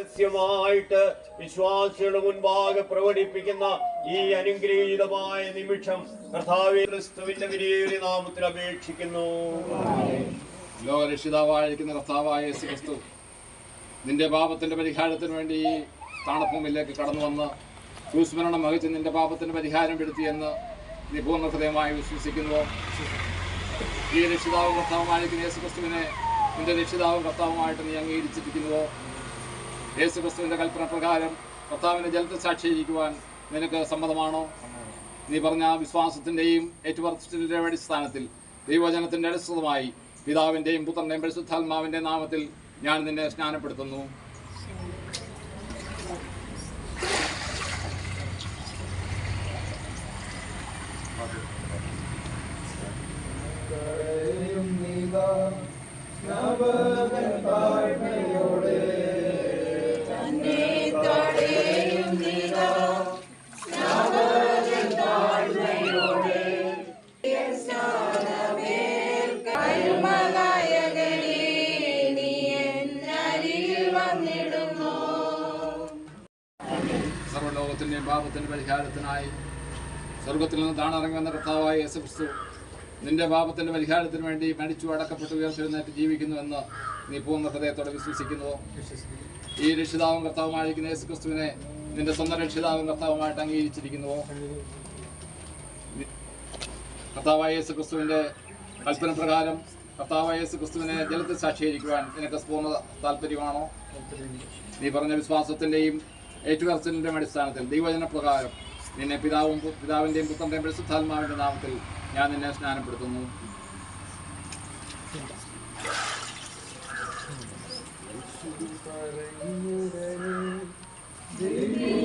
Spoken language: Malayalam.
രഹസ്യമായിട്ട് വിശ്വാസികളുടെ മുൻപാകെ പ്രകടിപ്പിക്കുന്ന ഈ അനുഗ്രഹീതമായ നിമിഷം കർത്താവേ ക്രിസ്തുവിന്റെ വിലയേറിയ നാമത്തിൽ അപേക്ഷിക്കുന്നു. ലോകരക്ഷിതാവായിരിക്കുന്ന കർത്താവായ യേശു ക്രിസ്തു നിന്റെ പാപത്തിന്റെ പരിഹാരത്തിന് വേണ്ടി ഈ താണഭൂമിയിലേക്ക് കടന്നു വന്ന് ക്രൂസ്മരണം വഹിച്ച് നിന്റെ പാപത്തിന്റെ പരിഹാരം പെടുത്തിയെന്ന് നീ പൂർണ ഹൃദയമായി വിശ്വസിക്കുന്നു. ഈ രക്ഷിതാവും കർത്താവുമായിരിക്കുന്ന യേശു ക്രിസ്തുവിനെ നിന്റെ രക്ഷിതാവും കർത്താവുമായിട്ട് നീ അംഗീകരിച്ചിരിക്കുന്നുവോ യേശു ക്രിസ്തുവിന്റെ കൽപ്പന പ്രകാരം കർത്താവിന്റെ ജലത്തെ സാക്ഷീകരിക്കുവാൻ നിനക്ക് സമ്മതമാണോ? നീ പറഞ്ഞ വിശ്വാസത്തിന്റെയും ഏറ്റുപറച്ചിലിന്റെ അടിസ്ഥാനത്തിൽ ദൈവചനത്തിന്റെ അടിസ്ഥാനമായി പിതാവിന്റെയും പുത്രന്റെയും പരിശുദ്ധാത്മാവിന്റെ നാമത്തിൽ ഞാൻ നിന്നെ സ്നാനപ്പെടുത്തുന്നു. കരുമനായകനേ, സർവലോകത്തിന്റെയും പാപത്തിന്റെ പരിഹാരത്തിനായി സ്വർഗത്തിൽ നിന്ന് താണിറങ്ങുന്ന കർത്താവായ യേശു ക്രിസ്തു നിന്റെ പാപത്തിന്റെ പരിഹാരത്തിന് വേണ്ടി മരിച്ചു അടക്കപ്പെട്ട് ഉയർത്തെഴുന്നേറ്റ് ജീവിക്കുന്നുവെന്ന് നീ പൂർണ ഹൃദയത്തോടെ വിശ്വസിക്കുന്നുവോ ഈ രക്ഷിതാവും കർത്താവുമായിരിക്കുന്ന യേശു ക്രിസ്തുവിനെ നിന്റെ സ്വന്തം രക്ഷിതാവും കർത്താവുമായിട്ട് അംഗീകരിച്ചിരിക്കുന്നുവോ കർത്താവായ യേശു ക്രിസ്തുവിന്റെ കൽപ്പന പ്രകാരം കർത്താവായ യേശു ക്രിസ്തുവിനെ ജലത്തിൽ സാക്ഷീകരിക്കുവാൻ നിനക്ക് പൂർണ താല്പര്യമാണോ? നീ പറഞ്ഞ വിശ്വാസത്തിന്റെയും ഏറ്റുപറച്ചിലിന്റെയും അടിസ്ഥാനത്തിൽ ദൈവജന പ്രകാരം നിന്നെ പിതാവും പിതാവിന്റെയും പുത്രന്റെയും പരിശുദ്ധാത്മാവിന്റെ നാമത്തിൽ ഞാൻ നിന്നെ സ്നാനപ്പെടുത്തുന്നു. നീതികൾക്കു